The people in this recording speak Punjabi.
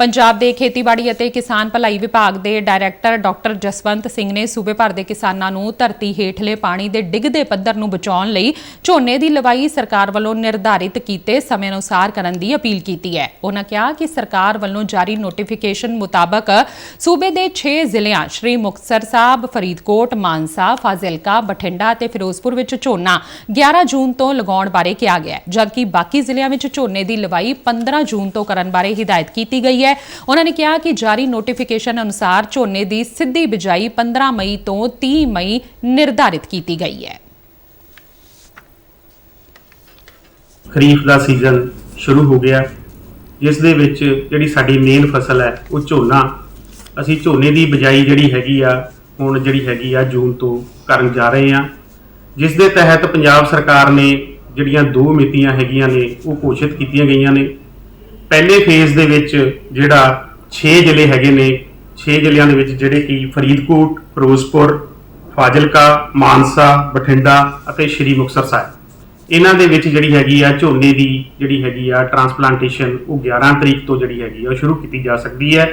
ਪੰਜਾਬ ਦੇ ਖੇਤੀਬਾੜੀ ਅਤੇ ਕਿਸਾਨ ਭਲਾਈ ਵਿਭਾਗ ਦੇ ਡਾਇਰੈਕਟਰ ਡਾਕਟਰ ਜਸਵੰਤ ਸਿੰਘ ਨੇ ਸੂਬੇ ਭਰ ਦੇ ਕਿਸਾਨਾਂ ਨੂੰ ਧਰਤੀ ਹੇਠਲੇ ਪਾਣੀ ਦੇ ਡਿੱਗਦੇ ਪੱਧਰ ਨੂੰ ਬਚਾਉਣ ਲਈ ਝੋਨੇ ਦੀ ਲਵਾਈ ਸਰਕਾਰ ਵੱਲੋਂ ਨਿਰਧਾਰਿਤ ਕੀਤੇ ਸਮੇਂ ਅਨੁਸਾਰ ਕਰਨ ਦੀ ਅਪੀਲ ਕੀਤੀ ਹੈ। ਉਹਨਾਂ ਕਿਹਾ ਕਿ ਸਰਕਾਰ ਵੱਲੋਂ ਜਾਰੀ ਨੋਟੀਫਿਕੇਸ਼ਨ ਮੁਤਾਬਕ ਸੂਬੇ ਦੇ 6 ਜ਼ਿਲ੍ਹਿਆਂ ਸ਼੍ਰੀ ਮੁਕਤਸਰ ਸਾਹਿਬ, ਫਰੀਦਕੋਟ, ਮਾਨਸਾ, ਫਾਜ਼ਿਲਕਾ, ਬਠਿੰਡਾ ਅਤੇ ਫਿਰੋਜ਼ਪੁਰ ਵਿੱਚ ਝੋਨਾ 11 ਜੂਨ ਤੋਂ ਲਗਾਉਣ ਬਾਰੇ ਕਿਹਾ ਗਿਆ ਹੈ। ਜਦਕਿ ਬਾਕੀ ਜ਼ਿਲ੍ਹਿਆਂ ਵਿੱਚ ਝੋਨੇ ਦੀ ਲਵਾਈ 15 ਜੂਨ ਤੋਂ ਕਰਨ ਬਾਰੇ ਹਿਦਾਇਤ ਕੀਤੀ ਗਈ ਹੈ। ਉਹਨਾਂ ਨੇ ਕਿਹਾ ਕਿ ਜਾਰੀ ਨੋਟੀਫਿਕੇਸ਼ਨ ਅਨੁਸਾਰ ਝੋਨੇ ਦੀ ਸਿੱਧੀ ਬਿਜਾਈ 15 ਮਈ ਤੋਂ 30 ਮਈ ਨਿਰਧਾਰਿਤ ਕੀਤੀ ਗਈ ਹੈ। ਖਰੀਫ ਦਾ ਸੀਜ਼ਨ ਸ਼ੁਰੂ ਹੋ ਗਿਆ। ਜਿਸ ਦੇ ਵਿੱਚ ਜਿਹੜੀ ਸਾਡੀ ਮੇਨ ਫਸਲ ਹੈ, ਉਹ ਝੋਨਾ। ਅਸੀਂ ਝੋਨੇ ਦੀ ਬਿਜਾਈ ਜਿਹੜੀ ਹੈਗੀ ਆ, ਹੁਣ ਜਿਹੜੀ ਹੈਗੀ ਆ ਜੂਨ ਤੋਂ ਕਰਨ ਜਾ ਰਹੇ ਆ ਜਿਸ ਦੇ ਤਹਿਤ ਪੰਜਾਬ ਸਰਕਾਰ ਨੇ ਜਿਹੜੀਆਂ ਦੋ ਮਿਤੀਆਂ ਹੈਗੀਆਂ ਨੇ, ਉਹ ਘੋਸ਼ਿਤ ਕੀਤੀਆਂ ਗਈਆਂ ਨੇ। ਪਹਿਲੇ ਫੇਜ਼ ਦੇ ਵਿੱਚ ਜਿਹੜਾ 6 ਜ਼ਿਲ੍ਹੇ ਹੈਗੇ ਨੇ 6 ਜ਼ਿਲ੍ਹਿਆਂ ਦੇ ਵਿੱਚ ਜਿਹੜੇ ਕਿ ਫਰੀਦਕੋਟ, ਫਿਰੋਜ਼ਪੁਰ, ਫਾਜ਼ਿਲਕਾ, ਮਾਨਸਾ, ਬਠਿੰਡਾ ਅਤੇ ਸ਼੍ਰੀ ਮੁਕਤਸਰ ਸਾਹਿਬ। ਇਹਨਾਂ ਦੇ ਵਿੱਚ ਜਿਹੜੀ ਹੈਗੀ ਆ ਝੋਨੇ ਦੀ ਜਿਹੜੀ ਹੈਗੀ ਆ ਟਰਾਂਸਪਲਾਂਟੇਸ਼ਨ ਉਹ 11 ਤਰੀਕ ਤੋਂ ਜਿਹੜੀ ਹੈਗੀ ਆ ਉਹ ਸ਼ੁਰੂ ਕੀਤੀ ਜਾ ਸਕਦੀ ਹੈ।